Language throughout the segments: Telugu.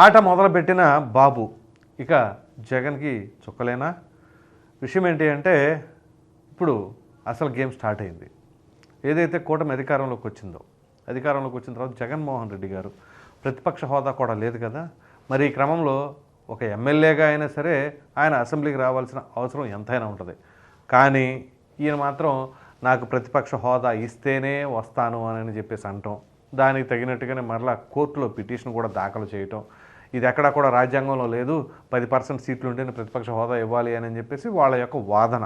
ఆట మొదలుపెట్టిన బాబు. ఇక జగన్కి చుక్కలేనా? విషయం ఏంటి అంటే ఇప్పుడు అసలు గేమ్ స్టార్ట్ అయింది. ఏదైతే కూటమి అధికారంలోకి వచ్చిందో అధికారంలోకి వచ్చిన తర్వాత జగన్మోహన్ రెడ్డి గారు ప్రతిపక్ష హోదా కూడా లేదు కదా. మరి ఈ క్రమంలో ఒక ఎమ్మెల్యేగా అయినా సరే ఆయన అసెంబ్లీకి రావాల్సిన అవసరం ఎంతైనా ఉంటుంది. కానీ ఈయన మాత్రం నాకు ప్రతిపక్ష హోదా ఇస్తేనే వస్తాను అని చెప్పేసి అంటాం. దానికి తగినట్టుగానే మరలా కోర్టులో పిటిషన్ కూడా దాఖలు చేయటం ఇది ఎక్కడా కూడా రాజ్యాంగంలో లేదు. పది పర్సెంట్ సీట్లు ఉంటేనే ప్రతిపక్ష హోదా ఇవ్వాలి అని చెప్పేసి వాళ్ళ యొక్క వాదన.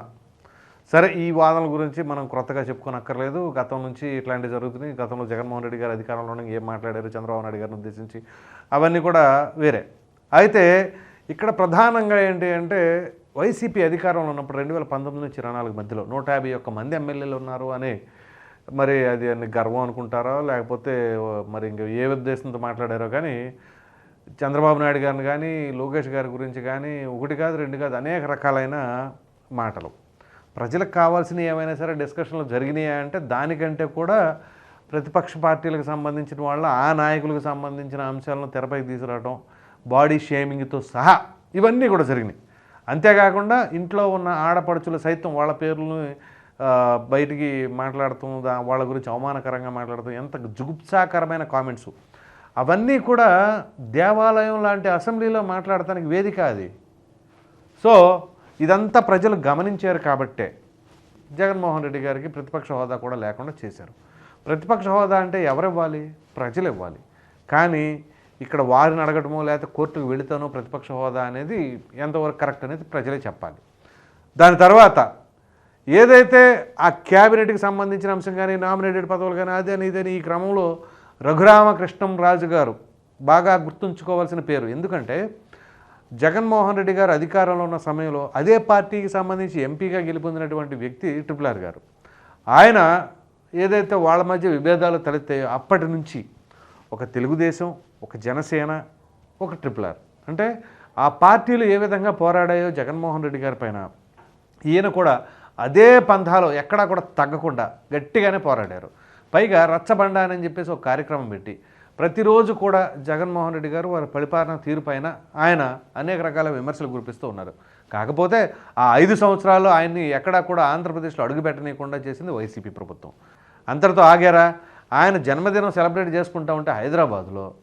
సరే ఈ వాదనల గురించి మనం క్రొత్తగా చెప్పుకోనక్కర్లేదు. గతం నుంచి ఇట్లాంటివి జరుగుతున్నాయి. గతంలో జగన్మోహన్ రెడ్డి గారు అధికారంలో ఉండడం ఏం మాట్లాడారు? చంద్రబాబు నాయుడు గారిని ఉద్దేశించి. అవన్నీ కూడా వేరే. అయితే ఇక్కడ ప్రధానంగా ఏంటి అంటే వైసీపీ అధికారంలో ఉన్నప్పుడు రెండు వేల పంతొమ్మిది నుంచి ఇరవై నాలుగు మధ్యలో నూట యాభై ఒక్క మంది ఎమ్మెల్యేలు ఉన్నారు అని. మరి అది అన్ని గర్వం అనుకుంటారో? లేకపోతే మరి ఇంక ఏ ఉద్దేశంతో మాట్లాడారో కానీ చంద్రబాబు నాయుడు గారిని కానీ లోకేష్ గారి గురించి కానీ ఒకటి కాదు రెండు కాదు అనేక రకాలైన మాటలు. ప్రజలకు కావాల్సినవి ఏమైనా సరే డిస్కషన్లు జరిగినాయా అంటే దానికంటే కూడా ప్రతిపక్ష పార్టీలకు సంబంధించిన వాళ్ళ ఆ నాయకులకు సంబంధించిన అంశాలను తెరపైకి తీసుకురావడం బాడీ షేమింగ్తో సహా ఇవన్నీ కూడా జరిగినాయి. అంతేకాకుండా ఇంట్లో ఉన్న ఆడపడుచులు సైతం వాళ్ళ పేర్లను బయటికి మాట్లాడుతూ దా- వాళ్ళ గురించి అవమానకరంగా మాట్లాడుతూ ఎంత జుగుప్సాకరమైన కామెంట్స్. అవన్నీ కూడా దేవాలయం లాంటి అసెంబ్లీలో మాట్లాడటానికి వేదిక అది. సో ఇదంతా ప్రజలు గమనించారు కాబట్టే. జగన్మోహన్ రెడ్డి గారికి ప్రతిపక్ష హోదా కూడా లేకుండా చేశారు. ప్రతిపక్ష హోదా అంటే ఎవరు ఇవ్వాలి ప్రజలు ఇవ్వాలి కానీ ఇక్కడ వారిని అడగటమో లేకపోతే కోర్టుకు వెళితేనో ప్రతిపక్ష హోదా అనేది ఎంతవరకు కరెక్ట్ అనేది ప్రజలే చెప్పాలి. దాని తర్వాత ఏదైతే ఆ క్యాబినెట్కి సంబంధించిన అంశం కానీ నామినేటెడ్ పదవులు కానీ అదే అని ఇదని ఈ క్రమంలో రఘురామకృష్ణం రాజు గారు బాగా గుర్తుంచుకోవాల్సిన పేరు. ఎందుకంటే జగన్మోహన్ రెడ్డి గారు అధికారంలో ఉన్న సమయంలో అదే పార్టీకి సంబంధించి ఎంపీగా గెలుపొందినటువంటి వ్యక్తి ట్రిపుల్ ఆర్ గారు. ఆయన ఏదైతే వాళ్ళ మధ్య విభేదాలు తలెత్తాయో అప్పటి నుంచి ఒక తెలుగుదేశం ఒక జనసేన ఒక ట్రిపుల్ ఆర్ అంటే ఆ పార్టీలు ఏ విధంగా పోరాడాయో జగన్మోహన్ రెడ్డి గారి పైన ఈయన కూడా అదే పంథాలో ఎక్కడా కూడా తగ్గకుండా గట్టిగానే పోరాడారు. పైగా రచ్చబండ అని చెప్పేసి ఒక కార్యక్రమం పెట్టి ప్రతిరోజు కూడా జగన్మోహన్ రెడ్డి గారు వారి పరిపాలన తీరుపైన ఆయన అనేక రకాల విమర్శలు కురిపిస్తూ ఉన్నారు. కాకపోతే ఆ ఐదు సంవత్సరాల్లో ఆయన్ని ఎక్కడా కూడా ఆంధ్రప్రదేశ్లో అడుగుపెట్టనీయకుండా చేసింది వైసీపీ ప్రభుత్వం. అంతటితో ఆగారా? ఆయన జన్మదినం సెలబ్రేట్ చేసుకుంటా ఉంటే హైదరాబాద్లో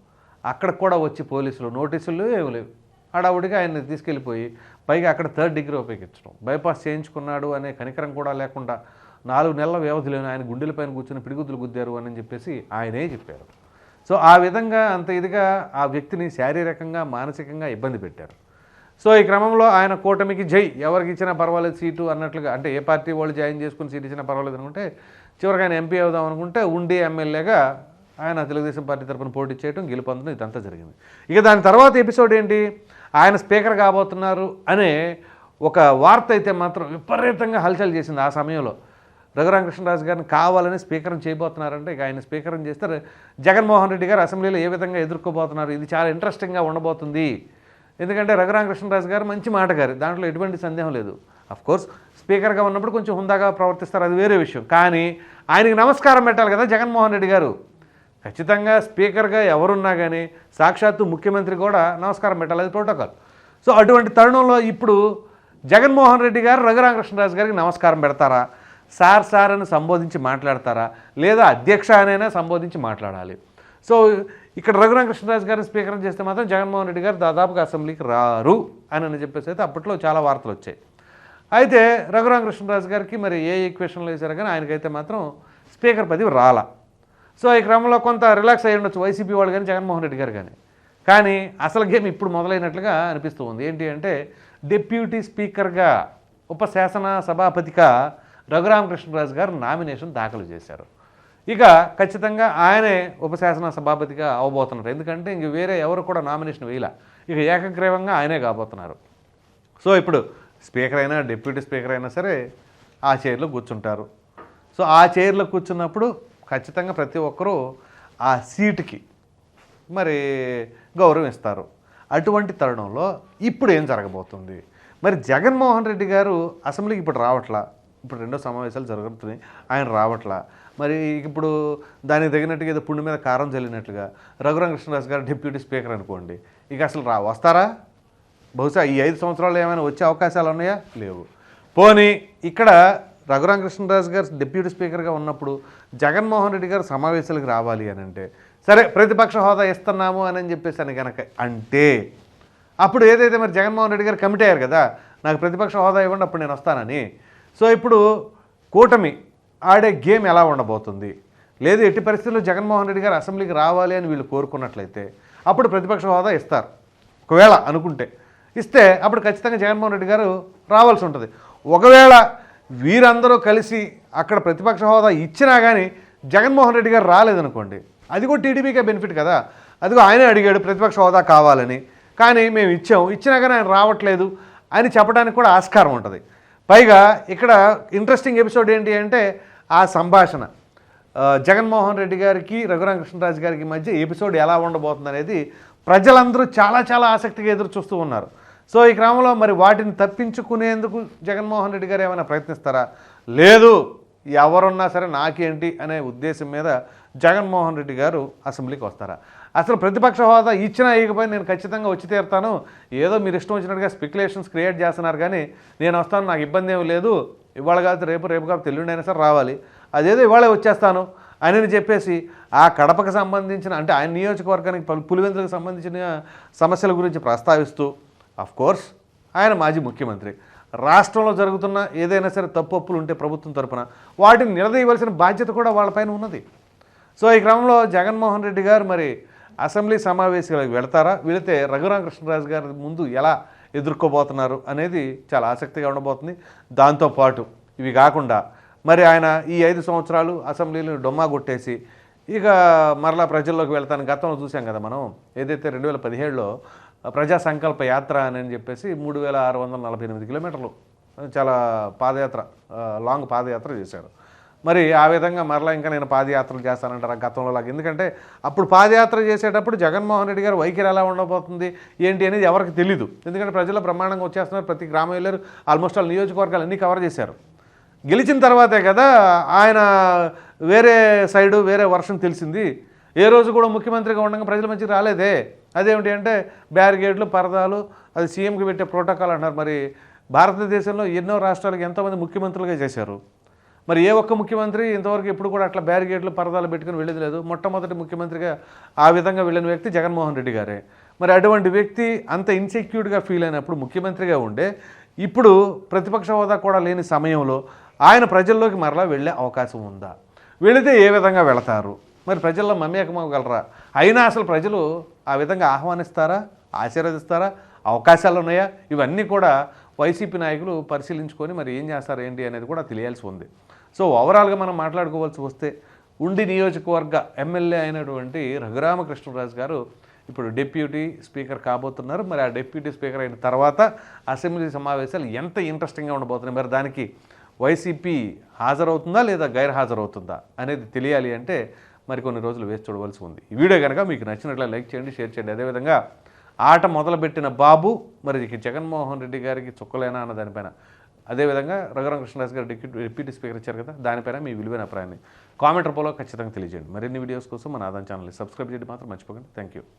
అక్కడ కూడా వచ్చి పోలీసులు నోటీసులు ఏమి లేవు. హడావుడిగా ఆయన్ని తీసుకెళ్ళిపోయి పైగా అక్కడ థర్డ్ డిగ్రీ ఉపయోగించడం బైపాస్ చేయించుకున్నాడు అనే కనికరం కూడా లేకుండా నాలుగు నెలల వ్యవధిలోనే ఆయన గుండెలపైన కూర్చొని పిడిగుద్దులు గుద్దారు అని చెప్పేసి ఆయనే చెప్పారు. సో ఆ విధంగా అంత ఇదిగా ఆ వ్యక్తిని శారీరకంగా మానసికంగా ఇబ్బంది పెట్టారు. సో ఈ క్రమంలో ఆయన కూటమికి జై ఎవరికి ఇచ్చినా పర్వాలేదు సీటు అన్నట్లుగా అంటే ఏ పార్టీ వాళ్ళు జాయిన్ చేసుకుని సీట్ ఇచ్చినా పర్వాలేదు అనుకుంటే చివరికి ఆయన ఎంపీ అవుదాం అనుకుంటే ఉండి ఎమ్మెల్యేగా ఆయన తెలుగుదేశం పార్టీ తరఫున పోటీ చేయడం గెలుపొందడం ఇదంతా జరిగింది. ఇక దాని తర్వాత ఎపిసోడ్ ఏంటి? ఆయన స్పీకర్ కాబోతున్నారు అనే ఒక వార్త అయితే మాత్రం విపరీతంగా హల్చల్ చేసింది ఆ సమయంలో. రఘురామకృష్ణరాజు గారిని కావాలని స్పీకరం చేయబోతున్నారంటే ఇక ఆయన స్పీకరం చేస్తే జగన్మోహన్ రెడ్డి గారు అసెంబ్లీలో ఏ విధంగా ఎదుర్కోబోతున్నారు? ఇది చాలా ఇంట్రెస్టింగ్గా ఉండబోతుంది. ఎందుకంటే రఘురామకృష్ణరాజు గారు మంచి మాటగారు. దాంట్లో ఎటువంటి సందేహం లేదు. అఫ్ కోర్స్ స్పీకర్గా ఉన్నప్పుడు కొంచెం హుందాగా ప్రవర్తిస్తారు. అది వేరే విషయం. కానీ ఆయనకి నమస్కారం పెట్టాలి కదా జగన్మోహన్ రెడ్డి గారు. ఖచ్చితంగా స్పీకర్గా ఎవరున్నా కానీ సాక్షాత్తు ముఖ్యమంత్రి కూడా నమస్కారం పెట్టాలి. అది ప్రోటోకాల్ సో అటువంటి తరుణంలో ఇప్పుడు జగన్మోహన్ రెడ్డి గారు రఘురామకృష్ణరాజు గారికి నమస్కారం పెడతారా? సార్ సార్ అని సంబోధించి మాట్లాడతారా? లేదా అధ్యక్ష అనైనా సంబోధించి మాట్లాడాలి? సో ఇక్కడ రఘురామకృష్ణరాజు గారిని స్పీకర్ చేస్తే మాత్రం జగన్మోహన్ రెడ్డి గారు దాదాపుగా అసెంబ్లీకి రారు అని అని చెప్పేసి అయితే అప్పట్లో చాలా వార్తలు వచ్చాయి. అయితే రఘురామకృష్ణరాజు గారికి మరి ఏ ఈక్వేషన్లో వేశారు కానీ ఆయనకైతే మాత్రం స్పీకర్ పదవి రాలా. సో ఈ క్రమంలో కొంత రిలాక్స్ అయ్యి ఉండొచ్చు వైసీపీ వాళ్ళు కానీ జగన్మోహన్ రెడ్డి గారు కానీ. కానీ అసలు గేమ్ ఇప్పుడు మొదలైనట్లుగా అనిపిస్తూ ఉంది. ఏంటి అంటే డిప్యూటీ స్పీకర్గా ఉప శాసన సభాపతిగా రఘురామకృష్ణరాజు గారు నామినేషన్ దాఖలు చేశారు. ఇక ఖచ్చితంగా ఆయనే ఉపశాసన సభాపతిగా అవబోతున్నారు. ఎందుకంటే ఇంక వేరే ఎవరు కూడా నామినేషన్ వేయలే. ఇక ఏకగ్రీవంగా ఆయనే కాబోతున్నారు. సో ఇప్పుడు స్పీకర్ అయినా డిప్యూటీ స్పీకర్ అయినా సరే ఆ చైర్లో కూర్చుంటారు. సో ఆ చైర్లో కూర్చున్నప్పుడు ఖచ్చితంగా ప్రతి ఒక్కరూ ఆ సీటుకి మరి గౌరవం ఇస్తారు. అటువంటి తరుణంలో ఇప్పుడు ఏం జరగబోతుంది? మరి జగన్మోహన్ రెడ్డి గారు అసెంబ్లీకి ఇప్పుడు రావట్లా? ఇప్పుడు రెండో సమావేశాలు జరుగుతున్నాయి ఆయన రావట్లా. మరి ఇప్పుడు దానికి తగినట్టుగా ఏదో పుండు మీద కారం చల్లినట్లుగా రఘురామకృష్ణరాజు గారు డిప్యూటీ స్పీకర్ అనుకోండి ఇక అసలు రా వస్తారా? బహుశా ఈ ఐదు సంవత్సరాలు ఏమైనా వచ్చే అవకాశాలు ఉన్నాయా? లేవు. పోనీ ఇక్కడ రఘురామకృష్ణరాజు గారు డిప్యూటీ స్పీకర్గా ఉన్నప్పుడు జగన్మోహన్ రెడ్డి గారు సమావేశాలకు రావాలి అని అంటే సరే ప్రతిపక్ష హోదా ఇస్తున్నాము అని చెప్పేసి అని కనుక అంటే అప్పుడు ఏదైతే మరి జగన్మోహన్ రెడ్డి గారు కమిట్ అయ్యారు కదా నాకు ప్రతిపక్ష హోదా ఇవ్వండి అప్పుడు నేను వస్తానని సో ఇప్పుడు కూటమి ఆడే గేమ్ ఎలా ఉండబోతుంది? లేదు ఎట్టి పరిస్థితుల్లో జగన్మోహన్ రెడ్డి గారు అసెంబ్లీకి రావాలి అని వీళ్ళు కోరుకున్నట్లయితే అప్పుడు ప్రతిపక్ష హోదా ఇస్తారు. ఒకవేళ అనుకుంటే. ఇస్తే అప్పుడు ఖచ్చితంగా జగన్మోహన్ రెడ్డి గారు రావాల్సి ఉంటుంది. ఒకవేళ వీరందరూ కలిసి అక్కడ ప్రతిపక్ష హోదా ఇచ్చినా కానీ జగన్మోహన్ రెడ్డి గారు రాలేదనుకోండి అది కూడా టీడీపీకే బెనిఫిట్ కదా. అదిగో ఆయనే అడిగాడు ప్రతిపక్ష హోదా కావాలని. కానీ మేము ఇచ్చాం ఇచ్చినా కానీ ఆయన రావట్లేదు అని చెప్పడానికి కూడా ఆస్కారం ఉంటుంది. పైగా ఇక్కడ ఇంట్రెస్టింగ్ ఎపిసోడ్ ఏంటి అంటే ఆ సంభాషణ. జగన్మోహన్ రెడ్డి గారికి రఘురామకృష్ణరాజు గారికి మధ్య ఎపిసోడ్ ఎలా ఉండబోతుంది అనేది ప్రజలందరూ చాలా చాలా ఆసక్తిగా ఎదురు చూస్తూ ఉన్నారు. సో ఈ క్రమంలో మరి వాటిని తప్పించుకునేందుకు జగన్మోహన్ రెడ్డి గారు ఏమైనా ప్రయత్నిస్తారా? లేదు. ఎవరున్నా సరే నాకేంటి అనే ఉద్దేశం మీద జగన్మోహన్ రెడ్డి గారు అసెంబ్లీకి వస్తారా? అసలు ప్రతిపక్ష హోదా ఇచ్చినా ఇకపోయి నేను ఖచ్చితంగా వచ్చి తీరుతాను. ఏదో మీరు ఇష్టం వచ్చినట్టుగా స్పెక్యులేషన్స్ క్రియేట్ చేస్తున్నారు కానీ నేను వస్తాను నాకు ఇబ్బంది ఏమి లేదు. ఇవాళ కాదు రేపు రేపు కాదు ఎల్లుండి అయినా సరే రావాలి. అదేదో ఇవాళే వచ్చేస్తాను అని చెప్పేసి ఆ కడపకు సంబంధించిన అంటే ఆయన నియోజకవర్గానికి పులివెందులకు సంబంధించిన సమస్యల గురించి ప్రస్తావిస్తూ అఫ్ కోర్స్ ఆయన మాజీ ముఖ్యమంత్రి. రాష్ట్రంలో జరుగుతున్న ఏదైనా సరే తప్పు అప్పులు ఉంటే ప్రభుత్వం తరపున వాటిని నిలదీయవలసిన బాధ్యత కూడా వాళ్ళపైన ఉన్నది. సో ఈ క్రమంలో జగన్మోహన్ రెడ్డి గారు మరి అసెంబ్లీ సమావేశాలకు వెళతారా? వెళితే రఘురామకృష్ణరాజు గారి ముందు ఎలా ఎదుర్కోబోతున్నారు అనేది చాలా ఆసక్తిగా ఉండబోతుంది. దాంతోపాటు ఇవి కాకుండా మరి ఆయన ఈ ఐదు సంవత్సరాలు అసెంబ్లీలో డొమ్మా కొట్టేసి ఇక మరలా ప్రజల్లోకి వెళ్తాను. గతంలో చూసాం కదా మనం. ఏదైతే రెండు వేల పదిహేడులో ప్రజా సంకల్ప యాత్ర అని చెప్పేసి మూడు వేల ఆరు వందల నలభై ఎనిమిది కిలోమీటర్లు చాలా పాదయాత్ర లాంగ్ పాదయాత్ర చేశారు. మరి ఆ విధంగా మరలా ఇంకా నేను పాదయాత్రలు చేస్తానంటారు గతంలో లాగా. ఎందుకంటే అప్పుడు పాదయాత్ర చేసేటప్పుడు జగన్మోహన్ రెడ్డి గారు వైఖరి ఎలా ఉండబోతుంది ఏంటి అనేది ఎవరికి తెలీదు. ఎందుకంటే ప్రజలు బ్రహ్మాండంగా వచ్చేస్తున్నారు ప్రతి గ్రామం వెళ్ళారు ఆల్మోస్ట్ ఆల్ నియోజకవర్గాలు అన్నీ కవర్ చేశారు. గెలిచిన తర్వాతే కదా ఆయన వేరే సైడు వేరే వర్షం తెలిసింది. ఏ రోజు కూడా ముఖ్యమంత్రిగా ఉండగా ప్రజల మంచి రాలేదే. అదేమిటి అంటే బ్యారిగేడ్లు పరదాలు అది సీఎంకి పెట్టే ప్రోటోకాల్ అన్నారు. మరి భారతదేశంలో ఎన్నో రాష్ట్రాలకు ఎంతోమంది ముఖ్యమంత్రులుగా చేశారు. మరి ఏ ఒక్క ముఖ్యమంత్రి ఇంతవరకు ఎప్పుడు కూడా అట్లా బ్యారికేడ్లు పరదాలు పెట్టుకుని వెళ్ళేది లేదు. మొట్టమొదటి ముఖ్యమంత్రిగా ఆ విధంగా వెళ్ళిన వ్యక్తి జగన్మోహన్ రెడ్డి గారే. మరి అటువంటి వ్యక్తి అంత ఇన్సెక్యూర్డ్గా ఫీల్ అయినప్పుడు ముఖ్యమంత్రిగా ఉండే ఇప్పుడు ప్రతిపక్ష హోదా కూడా లేని సమయంలో ఆయన ప్రజల్లోకి మరలా వెళ్ళే అవకాశం ఉందా? వెళితే ఏ విధంగా వెళతారు? మరి ప్రజల్లో మమ్మేకమవ్వగలరా అయినా అసలు ప్రజలు ఆ విధంగా ఆహ్వానిస్తారా? ఆశీర్వదిస్తారా? అవకాశాలు ఉన్నాయా? ఇవన్నీ కూడా వైసీపీ నాయకులు పరిశీలించుకొని మరి ఏం చేస్తారు ఏంటి అనేది కూడా తెలియాల్సి ఉంది. సో ఓవరాల్గా మనం మాట్లాడుకోవాల్సి వస్తే ఉండి నియోజకవర్గ ఎమ్మెల్యే అయినటువంటి రఘురామకృష్ణరాజు గారు ఇప్పుడు డిప్యూటీ స్పీకర్ కాబోతున్నారు. మరి ఆ డిప్యూటీ స్పీకర్ అయిన తర్వాత అసెంబ్లీ సమావేశాలు ఎంత ఇంట్రెస్టింగ్గా ఉండబోతున్నాయి? మరి దానికి వైసీపీ హాజరవుతుందా లేదా గైర్ హాజరవుతుందా అనేది తెలియాలి అంటే మరి కొన్ని రోజులు వేసి చూడవలసి ఉంది. ఈ వీడియో కనుక మీకు నచ్చినట్లు లైక్ చేయండి షేర్ చేయండి. అదేవిధంగా ఆట మొదలుపెట్టిన బాబు మరి జగన్మోహన్ రెడ్డి గారికి చుక్కలేనా అన్న దానిపైన అదేవిధంగా రఘురామకృష్ణరాజు గారు డిప్యూటీ స్పీకర్ ఇచ్చారు కదా దానిపైన మీ విలువైన అభిప్రాయాన్ని కామెంట్ రూపంలో ఖచ్చితంగా తెలియజేయండి. మరిన్ని వీడియోస్ కోసం మన ఆదాన్ ఛానల్ని సబ్స్క్రైబ్ చేయడం మాత్రం మర్చిపోకండి. Thank you